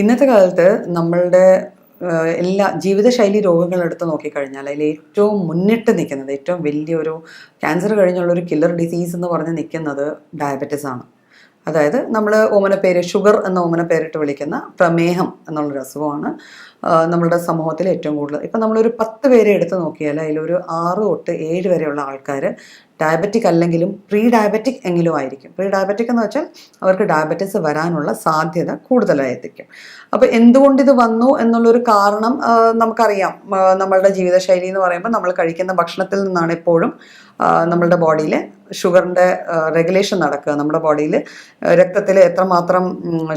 ഇന്നത്തെ കാലത്ത് നമ്മളുടെ എല്ലാ ജീവിതശൈലി രോഗങ്ങൾ എടുത്ത് നോക്കിക്കഴിഞ്ഞാൽ അതിൽ ഏറ്റവും മുന്നിട്ട് നിൽക്കുന്നത് ഏറ്റവും വലിയൊരു ക്യാൻസർ കഴിഞ്ഞുള്ള ഒരു കില്ലർ ഡിസീസ് എന്ന് പറഞ്ഞ് നിൽക്കുന്നത് ഡയബറ്റിസ് ആണ്. അതായത് നമ്മൾ ഓമനപ്പേര് പേര് ഷുഗർ എന്ന ഓമനപ്പേരിട്ട് വിളിക്കുന്ന പ്രമേഹം എന്നുള്ളൊരു അസുഖമാണ്. നമ്മളുടെ സമൂഹത്തിൽ ഏറ്റവും കൂടുതൽ. ഇപ്പം നമ്മളൊരു പത്ത് പേരെ എടുത്ത് നോക്കിയാൽ അതിലൊരു ആറ് തൊട്ട് ഏഴ് വരെയുള്ള ആൾക്കാർ ഡയബറ്റിക് അല്ലെങ്കിലും പ്രീ ഡയബറ്റിക് എങ്കിലും ആയിരിക്കും. പ്രീ ഡയബറ്റിക് എന്ന് വെച്ചാൽ അവർക്ക് ഡയബറ്റീസ് വരാനുള്ള സാധ്യത കൂടുതലായിരിക്കും. അപ്പോൾ എന്തുകൊണ്ട് ഇത് വന്നു എന്നുള്ളൊരു കാരണം നമുക്കറിയാം. നമ്മളുടെ ജീവിതശൈലി എന്ന് പറയുമ്പോൾ നമ്മൾ കഴിക്കുന്ന ഭക്ഷണത്തിൽ നിന്നാണ് എപ്പോഴും നമ്മളുടെ ബോഡിയിൽ ഷുഗറിന്റെ റെഗുലേഷൻ നടക്കുക. നമ്മുടെ ബോഡിയിൽ രക്തത്തിൽ എത്രമാത്രം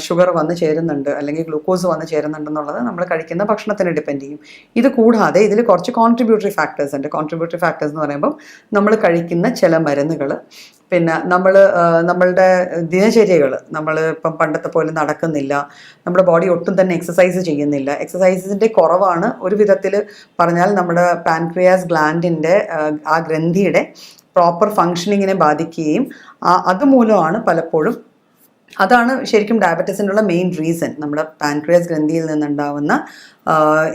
ഷുഗർ വന്ന് ചേരുന്നുണ്ട് അല്ലെങ്കിൽ ഗ്ലൂക്കോസ് വന്ന് ചേരുന്നുണ്ടെന്നുള്ളത് നമ്മൾ കഴിക്കുന്ന ഭക്ഷണത്തിന് ഡിപ്പെൻഡ് ചെയ്യും. ഇത് കൂടാതെ ഇതിൽ കുറച്ച് കോൺട്രിബ്യൂട്ടറി ഫാക്ടേഴ്സ് ഉണ്ട്. കോൺട്രിബ്യൂട്ടറി ഫാക്ടേഴ്സ് എന്ന് പറയുമ്പോൾ നമ്മൾ കഴിക്കുന്ന ചില മരുന്നുകൾ പിന്നെ നമ്മൾ നമ്മളുടെ ദിനചര്യകൾ നമ്മൾ ഇപ്പം പണ്ടത്തെ പോലെ നടക്കുന്നില്ല. നമ്മുടെ ബോഡി ഒട്ടും തന്നെ എക്സസൈസ് ചെയ്യുന്നില്ല. എക്സസൈസിന്റെ കുറവാണ് ഒരു വിധത്തിൽ പറഞ്ഞാൽ നമ്മുടെ പാൻക്രിയാസ് ഗ്ലാൻഡിന്റെ ആ ഗ്രന്ഥിയുടെ പ്രോപ്പർ ഫങ്ഷനിങ്ങിനെ ബാധിക്കുകയും അതുമൂലമാണ് പലപ്പോഴും അതാണ് ശരിക്കും ഡയബറ്റീസിനുള്ള മെയിൻ റീസൺ നമ്മുടെ പാൻക്രിയാസ് ഗ്രന്ഥിയിൽ നിന്നുണ്ടാവുന്ന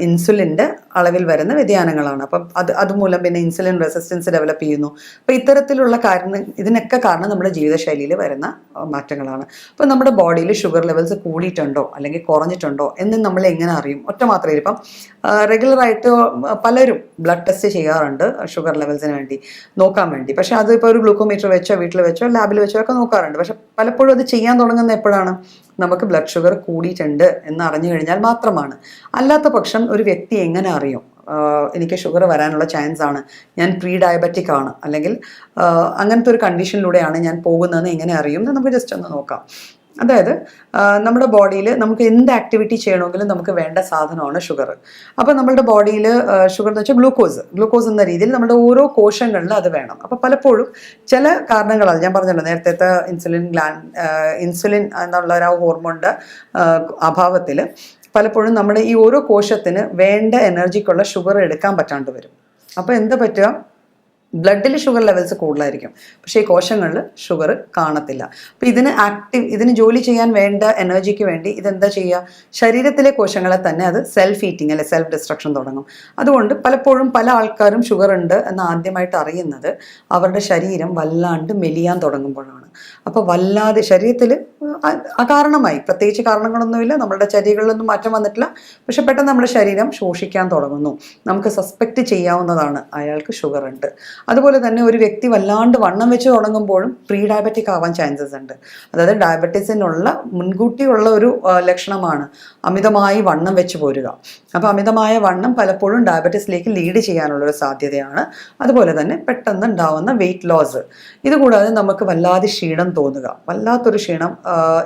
ഇൻസുലിന്റെ അളവിൽ വരുന്ന വ്യതിയാനങ്ങളാണ്. അപ്പം അത് അതുമൂലം പിന്നെ ഇൻസുലിൻ റെസിസ്റ്റൻസ് ഡെവലപ്പ് ചെയ്യുന്നു. അപ്പം ഇത്തരത്തിലുള്ള കാരണം ഇതിനൊക്കെ കാരണം നമ്മുടെ ജീവിതശൈലിയിൽ വരുന്ന മാറ്റങ്ങളാണ്. അപ്പം നമ്മുടെ ബോഡിയിൽ ഷുഗർ ലെവൽസ് കൂടിയിട്ടുണ്ടോ അല്ലെങ്കിൽ കുറഞ്ഞിട്ടുണ്ടോ എന്ന് നമ്മൾ എങ്ങനെ അറിയും? ഒറ്റ മാത്രമേ ഇപ്പം റെഗുലറായിട്ട് പലരും ബ്ലഡ് ടെസ്റ്റ് ചെയ്യാറുണ്ട് ഷുഗർ ലെവൽസിന് വേണ്ടി നോക്കാൻ വേണ്ടി. പക്ഷേ അതിപ്പോൾ ഒരു ഗ്ലൂക്കോമീറ്റർ വെച്ചോ വീട്ടിൽ വെച്ചോ ലാബിൽ വെച്ചോ ഒക്കെ നോക്കാറുണ്ട്. പക്ഷേ പലപ്പോഴും അത് ചെയ്യാൻ തുടങ്ങുന്ന എപ്പോഴാണ്? നമുക്ക് ബ്ലഡ് ഷുഗർ കൂടിയിട്ടുണ്ട് എന്ന് അറിഞ്ഞു കഴിഞ്ഞാൽ മാത്രമാണ്. അല്ലാത്ത പക്ഷം ഒരു വ്യക്തി എങ്ങനെ അറിയും? എനിക്ക് ഷുഗർ വരാനുള്ള ചാൻസ് ആണ്. ഞാൻ പ്രീ ഡയബറ്റിക് ആണ്. അല്ലെങ്കിൽ അങ്ങനത്തെ ഒരു കണ്ടീഷനിലൂടെയാണ് ഞാൻ പോകുന്നതെന്ന് എങ്ങനെ അറിയും നമുക്ക് ജസ്റ്റ് ഒന്ന് നോക്കാം. അതായത് നമ്മുടെ ബോഡിയിൽ നമുക്ക് എന്ത് ആക്ടിവിറ്റി ചെയ്യണമെങ്കിലും നമുക്ക് വേണ്ട സാധനമാണ് ഷുഗർ അപ്പോൾ നമ്മുടെ ബോഡിയിൽ ഷുഗർ എന്ന് വെച്ചാൽ ഗ്ലൂക്കോസ് ഗ്ലൂക്കോസ് എന്ന രീതിയിൽ നമ്മുടെ ഓരോ കോശങ്ങളിലും അത് വേണം. അപ്പോൾ പലപ്പോഴും ചില കാരണങ്ങളാൽ ഞാൻ പറഞ്ഞല്ലോ നേരത്തെ ഇൻസുലിൻ ഗ്ലാൻഡ് ഇൻസുലിൻ എന്നുള്ള ഒരു ഹോർമോണിന്റെ അഭാവത്തിൽ പലപ്പോഴും നമ്മുടെ ഈ ഓരോ കോശത്തിന് വേണ്ട എനർജിക്കുള്ള ഷുഗർ എടുക്കാൻ പറ്റാണ്ട് വരും. അപ്പോൾ എന്താ പറ്റുക? ബ്ലഡിൽ ഷുഗർ ലെവൽസ് കൂടുതലായിരിക്കും. പക്ഷേ ഈ കോശങ്ങളിൽ ഷുഗർ കാണത്തില്ല. അപ്പോൾ ഇതിന് ആക്റ്റീവ് ഇതിന് ജോലി ചെയ്യാൻ വേണ്ട എനർജിക്ക് വേണ്ടി ഇതെന്താ ചെയ്യുക? ശരീരത്തിലെ കോശങ്ങളെ തന്നെ അത് സെൽഫ് ഈറ്റിംഗ് അല്ലെ സെൽഫ് ഡിസ്ട്രക്ഷൻ തുടങ്ങും. അതുകൊണ്ട് പലപ്പോഴും പല ആൾക്കാരും ഷുഗർ ഉണ്ട് എന്ന് ആദ്യമായിട്ട് അറിയുന്നത് അവരുടെ ശരീരം വല്ലാണ്ട് മെലിയാൻ തുടങ്ങുമ്പോഴാണ്. അപ്പോൾ വല്ലാതെ ശരീരത്തിൽ അകാരണമായി. പ്രത്യേകിച്ച് കാരണങ്ങളൊന്നുമില്ല. നമ്മുടെ ശരീരങ്ങളിലൊന്നും മാറ്റം വന്നിട്ടില്ല. പക്ഷെ പെട്ടെന്ന് നമ്മുടെ ശരീരം ശോഷിക്കാൻ തുടങ്ങുന്നു. നമുക്ക് സസ്പെക്റ്റ് ചെയ്യാവുന്നതാണ്. അയാൾക്ക് ഷുഗർ ഉണ്ട്. അതുപോലെ തന്നെ ഒരു വ്യക്തി വല്ലാണ്ട് വണ്ണം വെച്ച് തുടങ്ങുമ്പോഴും പ്രീ ഡയബറ്റിക് ആവാൻ ചാൻസസ് ഉണ്ട്. അതായത് ഡയബറ്റീസിനുള്ള മുൻകൂട്ടിയുള്ള ഒരു ലക്ഷണമാണ് അമിതമായി വണ്ണം വെച്ച് പോരുക. അപ്പോൾ അമിതമായ വണ്ണം പലപ്പോഴും ഡയബറ്റീസിലേക്ക് ലീഡ് ചെയ്യാനുള്ള ഒരു സാധ്യതയാണ്. അതുപോലെ തന്നെ പെട്ടെന്ന് ഉണ്ടാവുന്ന വെയിറ്റ് ലോസ് ഇതുകൂടാതെ നമുക്ക് വല്ലാതെ ക്ഷീണം തോന്നുക. വല്ലാത്തൊരു ക്ഷീണം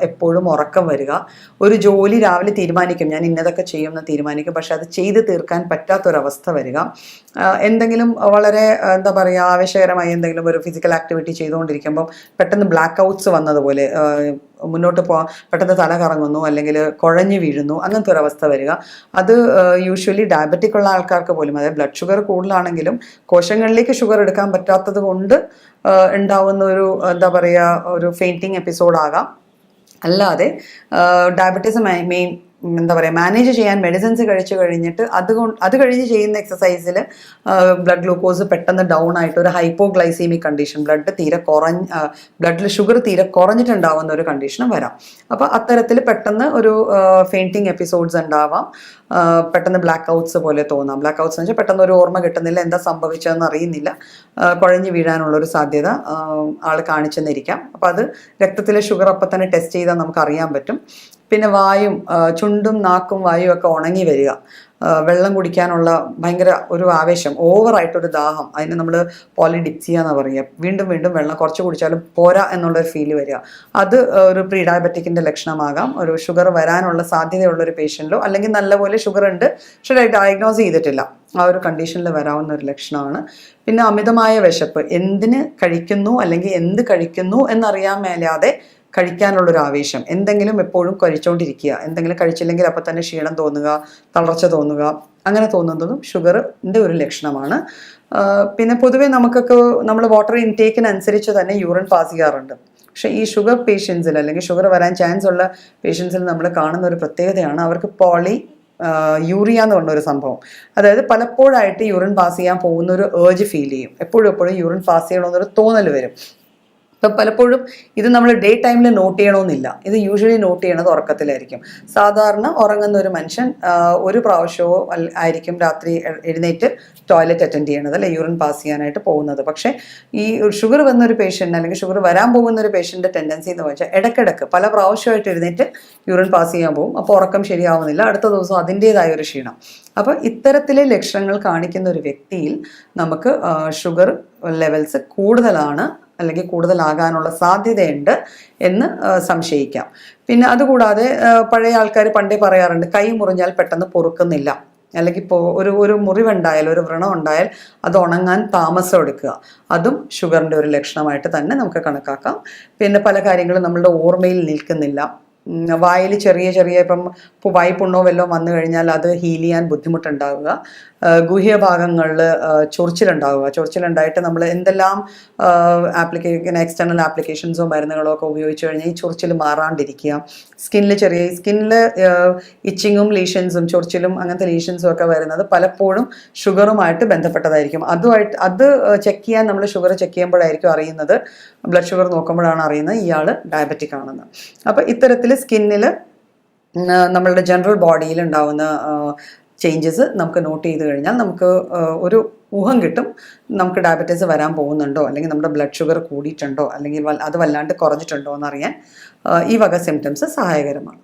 എപ്പോഴും ഉറക്കം വരിക. ഒരു ജോലി രാവിലെ തീരുമാനിക്കും. ഞാൻ ഇന്നതൊക്കെ ചെയ്യുമെന്ന് തീരുമാനിക്കും. പക്ഷെ അത് ചെയ്ത് തീർക്കാൻ പറ്റാത്തൊരവസ്ഥ വരിക. എന്തെങ്കിലും വളരെ എന്താ പറയുക ആവേശകരമായി എന്തെങ്കിലും ഒരു ഫിസിക്കൽ ആക്ടിവിറ്റി ചെയ്തുകൊണ്ടിരിക്കുമ്പോൾ പെട്ടെന്ന് ബ്ലാക്ക് ഔട്ട്സ് വന്നതുപോലെ മുന്നോട്ട് പോകാൻ പെട്ടെന്ന് തല കറങ്ങുന്നു അല്ലെങ്കിൽ കുഴഞ്ഞു വീഴുന്നു അങ്ങനത്തെ ഒരു അവസ്ഥ വരിക. അത് യൂഷ്വലി ഡയബറ്റിക് ഉള്ള ആൾക്കാർക്ക് പോലും അതായത് ബ്ലഡ് ഷുഗർ കൂടുതലാണെങ്കിലും കോശങ്ങളിലേക്ക് ഷുഗർ എടുക്കാൻ പറ്റാത്തത് കൊണ്ട് ഉണ്ടാവുന്ന ഒരു എന്താ പറയുക ഒരു ഫെയിന്റിങ് എപ്പിസോഡ് ആകാം. അല്ലാതെ ഡയബറ്റീസ് മെയിൻ എന്താ പറയുക മാനേജ് ചെയ്യാൻ മെഡിസിൻസ് കഴിച്ചു കഴിഞ്ഞിട്ട് അതുകൊണ്ട് അത് കഴിഞ്ഞ് ചെയ്യുന്ന എക്സസൈസിൽ ബ്ലഡ് ഗ്ലൂക്കോസ് പെട്ടെന്ന് ഡൗൺ ആയിട്ട് ഒരു ഹൈപ്പോഗ്ലൈസീമിക് കണ്ടീഷൻ ബ്ലഡ് തീരെ കുറഞ്ഞ ബ്ലഡിൽ ഷുഗർ തീരെ കുറഞ്ഞിട്ടുണ്ടാവുന്ന ഒരു കണ്ടീഷനും വരാം. അപ്പോൾ അത്തരത്തിൽ പെട്ടെന്ന് ഒരു ഫെയിന്റിങ് എപ്പിസോഡ്സ് ഉണ്ടാവാം. പെട്ടെന്ന് ബ്ലാക്ക് ഔട്ട്സ് പോലെ തോന്നാം. ബ്ലാക്ക് ഔട്ട്സ് എന്ന് വെച്ചാൽ പെട്ടെന്ന് ഒരു ഓർമ്മ കിട്ടുന്നില്ല എന്താ സംഭവിച്ചതെന്ന് അറിയുന്നില്ല. കുഴഞ്ഞു വീഴാനുള്ളൊരു സാധ്യത ആൾ കാണിച്ചെന്നിരിക്കാം. അപ്പോൾ അത് രക്തത്തിലെ ഷുഗർ അപ്പം തന്നെ ടെസ്റ്റ് ചെയ്താൽ നമുക്ക് അറിയാൻ പറ്റും. പിന്നെ വായും ചുണ്ടും നാക്കും വായും ഒക്കെ ഉണങ്ങി വരിക. വെള്ളം കുടിക്കാനുള്ള ഭയങ്കര ഒരു ആവേശം ഓവറായിട്ടൊരു ദാഹം. അതിന് നമ്മൾ പോളിഡിപ്സിയ എന്ന് പറയുക. വീണ്ടും വീണ്ടും വെള്ളം കുറച്ച് കുടിച്ചാലും പോരാ എന്നുള്ളൊരു ഫീൽ വരിക. അത് ഒരു പ്രീ ഡയബറ്റിക്കിന്റെ ലക്ഷണമാകാം. ഒരു ഷുഗർ വരാനുള്ള സാധ്യതയുള്ള ഒരു പേഷ്യന്റിലോ അല്ലെങ്കിൽ നല്ലപോലെ ഷുഗർ ഉണ്ട് പക്ഷേ ഡയഗ്നോസ് ചെയ്തിട്ടില്ല. ആ ഒരു കണ്ടീഷനിൽ വരാവുന്ന ഒരു ലക്ഷണമാണ്. പിന്നെ അമിതമായ വിശപ്പ് എന്തിന് കഴിക്കുന്നു അല്ലെങ്കിൽ എന്ത് കഴിക്കുന്നു എന്നറിയാൻ മേലാതെ കഴിക്കാനുള്ളൊരു ആവേശം എന്തെങ്കിലും എപ്പോഴും കഴിച്ചുകൊണ്ടിരിക്കുക എന്തെങ്കിലും കഴിച്ചില്ലെങ്കിൽ അപ്പം തന്നെ ക്ഷീണം തോന്നുക തളർച്ച തോന്നുക അങ്ങനെ തോന്നുന്നതും ഷുഗറിന്റെ ഒരു ലക്ഷണമാണ്. പിന്നെ പൊതുവേ നമുക്കൊക്കെ നമ്മൾ വാട്ടർ ഇൻടേക്കിനനുസരിച്ച് തന്നെ യൂറിൻ പാസ് ചെയ്യാറുണ്ട്. പക്ഷേ ഈ ഷുഗർ പേഷ്യൻസിൽ അല്ലെങ്കിൽ ഷുഗർ വരാൻ ചാൻസ് ഉള്ള പേഷ്യൻസിൽ നമ്മൾ കാണുന്ന ഒരു പ്രത്യേകതയാണ് അവർക്ക് പോളി യൂറിയ എന്ന് പറഞ്ഞ ഒരു സംഭവം. അതായത് പലപ്പോഴായിട്ട് യൂറിൻ പാസ് ചെയ്യാൻ പോകുന്ന ഒരു ഏർജ് ഫീൽ ചെയ്യും. എപ്പോഴും എപ്പോഴും യൂറിൻ പാസ് ചെയ്യണമെന്നൊരു തോന്നൽ വരും. ഇപ്പം പലപ്പോഴും ഇത് നമ്മൾ ഡേ ടൈമിൽ നോട്ട് ചെയ്യണമെന്നില്ല ഇത് യൂഷ്വലി നോട്ട് ചെയ്യണത് ഉറക്കത്തിലായിരിക്കും. സാധാരണ ഉറങ്ങുന്ന ഒരു മനുഷ്യൻ ഒരു പ്രാവശ്യമോ ആയിരിക്കും രാത്രി എഴുന്നേറ്റ് ടോയ്ലറ്റ് അറ്റൻഡ് ചെയ്യണത് അല്ലെ യൂറിൻ പാസ് ചെയ്യാനായിട്ട് പോകുന്നത്. പക്ഷേ ഈ ഷുഗർ വന്ന ഒരു പേഷ്യന്റ് അല്ലെങ്കിൽ ഷുഗർ വരാൻ പോകുന്ന ഒരു പേഷ്യന്റെ ടെൻഡൻസി എന്ന് വെച്ചാൽ ഇടയ്ക്കിടയ്ക്ക് പല പ്രാവശ്യമായിട്ട് എഴുന്നേറ്റ് യൂറിൻ പാസ് ചെയ്യാൻ പോകും. അപ്പോൾ ഉറക്കം ശരിയാവുന്നില്ല. അടുത്ത ദിവസം അതിന്റേതായ ഒരു ക്ഷീണം. അപ്പോൾ ഇത്തരത്തിലെ ലക്ഷണങ്ങൾ കാണിക്കുന്ന ഒരു വ്യക്തിയിൽ നമുക്ക് ഷുഗർ ലെവൽസ് കൂടുതലാണ് അല്ലെങ്കിൽ കൂടുതലാകാനുള്ള സാധ്യതയുണ്ട് എന്ന് സംശയിക്കാം. പിന്നെ അതുകൂടാതെ പഴയ ആൾക്കാർ പണ്ടേ പറയാറുണ്ട് കൈ മുറിഞ്ഞാൽ പെട്ടെന്ന് പൊറുക്കുന്നില്ല. അല്ലെങ്കിൽ ഇപ്പോൾ ഒരു ഒരു മുറിവുണ്ടായാൽ ഒരു വ്രണം ഉണ്ടായാൽ അത് ഉണങ്ങാൻ താമസം എടുക്കുക. അതും ഷുഗറിന്റെ ഒരു ലക്ഷണമായിട്ട് തന്നെ നമുക്ക് കണക്കാക്കാം. പിന്നെ പല കാര്യങ്ങളും നമ്മളുടെ ഓർമ്മയിൽ നിൽക്കുന്നില്ല. വായിൽ ചെറിയ ചെറിയ ഇപ്പം വായ്പുണ്ണോ വല്ലതും വന്നു കഴിഞ്ഞാൽ അത് ഹീൽ ചെയ്യാൻ ബുദ്ധിമുട്ടുണ്ടാവുക. ഗുഹ്യ ഭാഗങ്ങളിൽ ചൊറിച്ചിലുണ്ടാവുക. ചൊറിച്ചിലുണ്ടായിട്ട് നമ്മൾ എന്തെല്ലാം ആപ്ലിക്കേഷൻ എക്സ്റ്റേണൽ ആപ്ലിക്കേഷൻസോ മരുന്നുകളോ ഒക്കെ ഉപയോഗിച്ച് കഴിഞ്ഞാൽ ഈ ചൊറിച്ചിൽ മാറാണ്ടിരിക്കുക. സ്കിന്നിൽ ചെറിയ സ്കിന്നിൽ ഇച്ചിങ്ങും ലീഷൻസും ചൊറിച്ചിലും അങ്ങനത്തെ ലീഷൻസും ഒക്കെ വരുന്നത് പലപ്പോഴും ഷുഗറുമായിട്ട് ബന്ധപ്പെട്ടതായിരിക്കും. അതുമായിട്ട് അത് ചെക്ക് ചെയ്യാൻ നമ്മൾ ഷുഗർ ചെക്ക് ചെയ്യുമ്പോഴായിരിക്കും അറിയുന്നത്. ബ്ലഡ് ഷുഗർ നോക്കുമ്പോഴാണ് അറിയുന്നത് ഇയാൾ ഡയബറ്റിക് ആണെന്ന്. അപ്പോൾ ഇത്തരത്തിൽ സ്കിന്നിൽ നമ്മളുടെ ജനറൽ ബോഡിയിൽ ഉണ്ടാവുന്ന ചേഞ്ചസ് നമുക്ക് നോട്ട് ചെയ്ത് കഴിഞ്ഞാൽ നമുക്ക് ഒരു ഊഹം കിട്ടും. നമുക്ക് ഡയബറ്റീസ് വരാൻ പോകുന്നുണ്ടോ? അല്ലെങ്കിൽ നമ്മുടെ ബ്ലഡ് ഷുഗർ കൂടിയിട്ടുണ്ടോ? അല്ലെങ്കിൽ അത് വല്ലാണ്ട് കുറഞ്ഞിട്ടുണ്ടോ എന്നറിയാൻ ഈ വക സിംറ്റംസ് സഹായകരമാണ്.